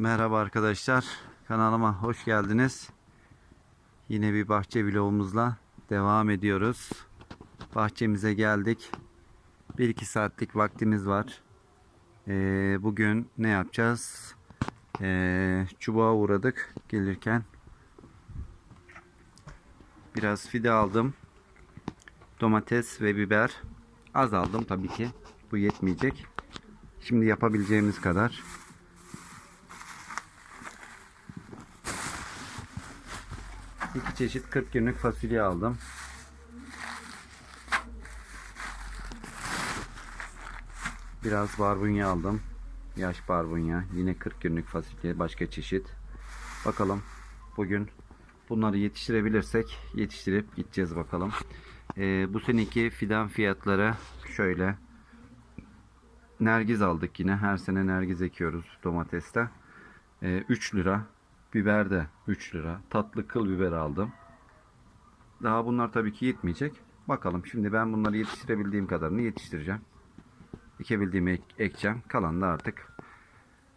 Merhaba arkadaşlar. Kanalıma hoş geldiniz. Yine bir bahçe vlogumuzla devam ediyoruz. Bahçemize geldik. 1-2 saatlik vaktimiz var. Ee, bugün ne yapacağız? Ee, çubuğa uğradık gelirken. Biraz fide aldım. Domates ve biber. Az aldım tabii ki. Bu yetmeyecek. Şimdi yapabileceğimiz kadar. İki çeşit 40 günlük fasulye aldım. Biraz barbunya aldım. Yaş barbunya. Yine 40 günlük fasulye başka çeşit. Bakalım bugün bunları yetiştirebilirsek yetiştirip gideceğiz bakalım. Ee, bu seneki fidan fiyatları şöyle. Nergiz aldık yine. Her sene nergiz ekiyoruz domateste. Ee, 3 lira. Biber de 3 lira. Tatlı kıl biber aldım. Daha bunlar tabii ki yetmeyecek. Bakalım şimdi ben bunları yetiştirebildiğim kadarını yetiştireceğim. Ekebildiğimi ek- ekeceğim. Kalan da artık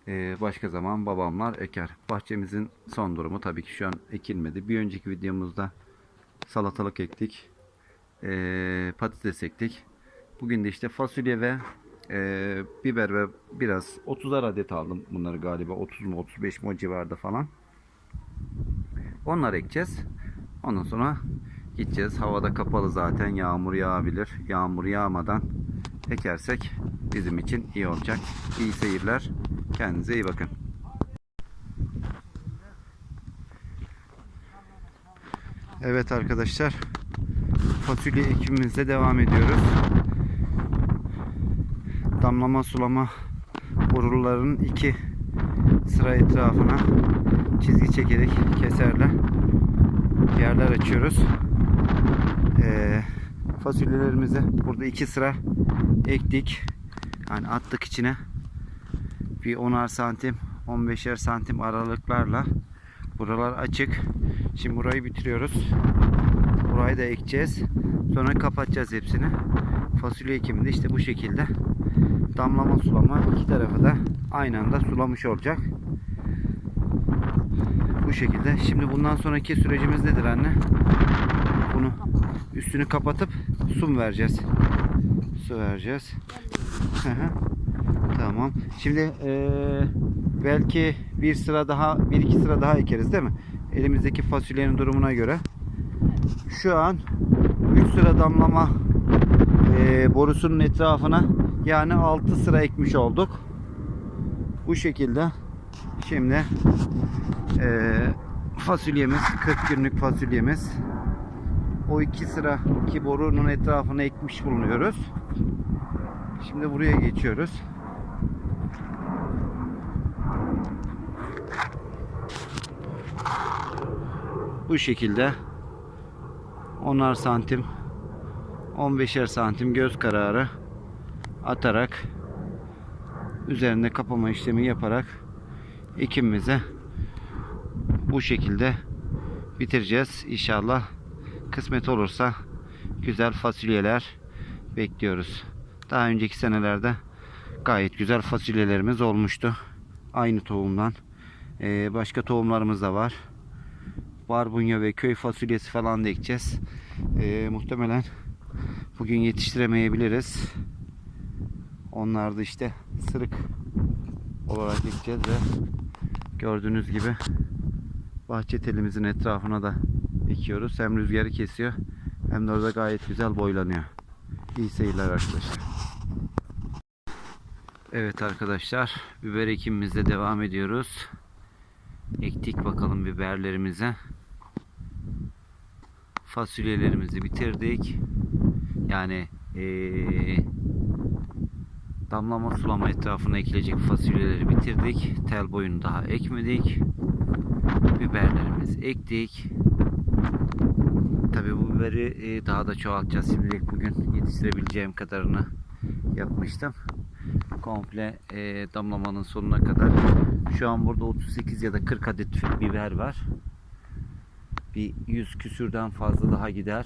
eee, başka zaman babamlar eker. Bahçemizin son durumu tabii ki şu an ekilmedi. Bir önceki videomuzda salatalık ektik. Eee, patates ektik. Bugün de işte fasulye ve eee, biber ve biraz 30'ar adet aldım bunları galiba 30 mu 35 mi o civarda falan. Onları ekeceğiz. Ondan sonra gideceğiz. Havada kapalı zaten. Yağmur yağabilir. Yağmur yağmadan ekersek bizim için iyi olacak. İyi seyirler. Kendinize iyi bakın. Evet arkadaşlar. Fasulye ekimimize devam ediyoruz. Damlama sulama boruların iki sıra etrafına çizgi çekerek keserle yerler açıyoruz. Ee, fasulyelerimizi burada iki sıra ektik. Yani attık içine. Bir 10'ar santim, 15'er santim aralıklarla. Buralar açık. Şimdi burayı bitiriyoruz. Burayı da ekeceğiz. Sonra kapatacağız hepsini. Fasulye ekimi de işte bu şekilde. Damlama sulama iki tarafı da aynı anda sulamış olacak. Şekilde. Şimdi bundan sonraki sürecimiz nedir anne? Bunu üstünü kapatıp su mu vereceğiz? Su vereceğiz. Tamam. Şimdi eee, belki bir sıra daha, bir iki sıra daha ekeriz değil mi? Elimizdeki fasulyenin durumuna göre. Şu an 3 sıra damlama eee, borusunun etrafına yani 6 sıra ekmiş olduk. Bu şekilde. Şimdi eee, fasulyemiz 40 günlük fasulyemiz. O iki sıra iki borunun etrafına ekmiş bulunuyoruz. Şimdi buraya geçiyoruz. Bu şekilde 10'ar santim 15'er santim göz kararı atarak üzerinde kapama işlemi yaparak ekimimize bu şekilde bitireceğiz. İnşallah kısmet olursa güzel fasulyeler bekliyoruz. Daha önceki senelerde gayet güzel fasulyelerimiz olmuştu. Aynı tohumdan. Ee, başka tohumlarımız da var. Barbunya ve köy fasulyesi falan da ekeceğiz. Ee, muhtemelen bugün yetiştiremeyebiliriz. Onlar da işte sırık olarak ekeceğiz ve gördüğünüz gibi bahçe telimizin etrafına da ekiyoruz. Hem rüzgarı kesiyor hem de orada gayet güzel boylanıyor. İyi seyirler arkadaşlar. Evet arkadaşlar biber ekimimizde devam ediyoruz. Ektik bakalım biberlerimize. Fasulyelerimizi bitirdik. Yani eee, damlama sulama etrafına ekilecek fasulyeleri bitirdik. Tel boyunu daha ekmedik. Biberlerimizi ektik. Tabii bu biberi e, daha da çoğaltacağız. Şimdilik bugün yetiştirebileceğim kadarını yapmıştım. Komple e, damlamanın sonuna kadar. Şu an burada 38 ya da 40 adet biber var. Bir 100 küsürden fazla daha gider.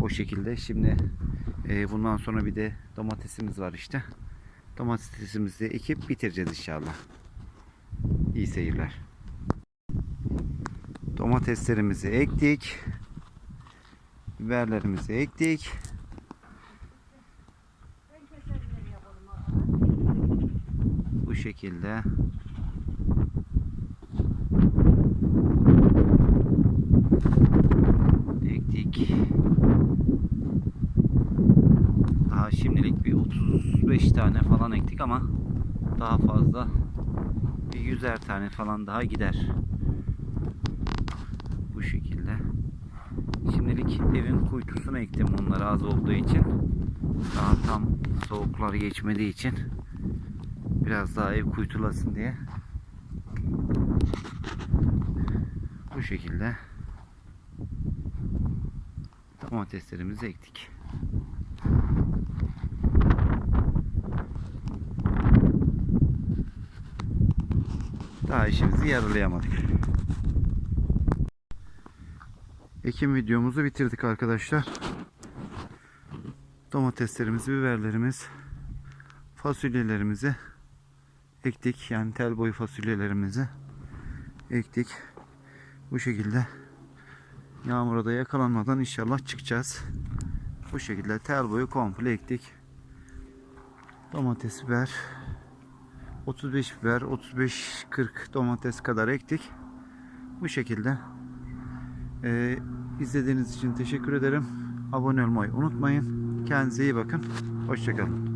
O şekilde. Şimdi e, bundan sonra bir de domatesimiz var işte. Domatesimizi ekip bitireceğiz inşallah. İyi seyirler. Domateslerimizi ektik. Biberlerimizi ektik. Bu şekilde ektik. Daha şimdilik bir 35 tane falan ektik ama daha fazla bir yüzer tane falan daha gider. Bu şekilde. Şimdilik evin kuytusuna ektim onları az olduğu için. Daha tam soğuklar geçmediği için biraz daha ev kuytulasın diye. Bu şekilde domateslerimizi ektik. Daha işimizi yarılayamadık. Ekim videomuzu bitirdik arkadaşlar. Domateslerimizi, biberlerimiz, fasulyelerimizi ektik. Yani tel boyu fasulyelerimizi ektik. Bu şekilde yağmura da yakalanmadan inşallah çıkacağız. Bu şekilde tel boyu komple ektik. Domates, biber, 35 biber, 35-40 domates kadar ektik. Bu şekilde. Ee, izlediğiniz için teşekkür ederim. Abone olmayı unutmayın. Kendinize iyi bakın. Hoşçakalın.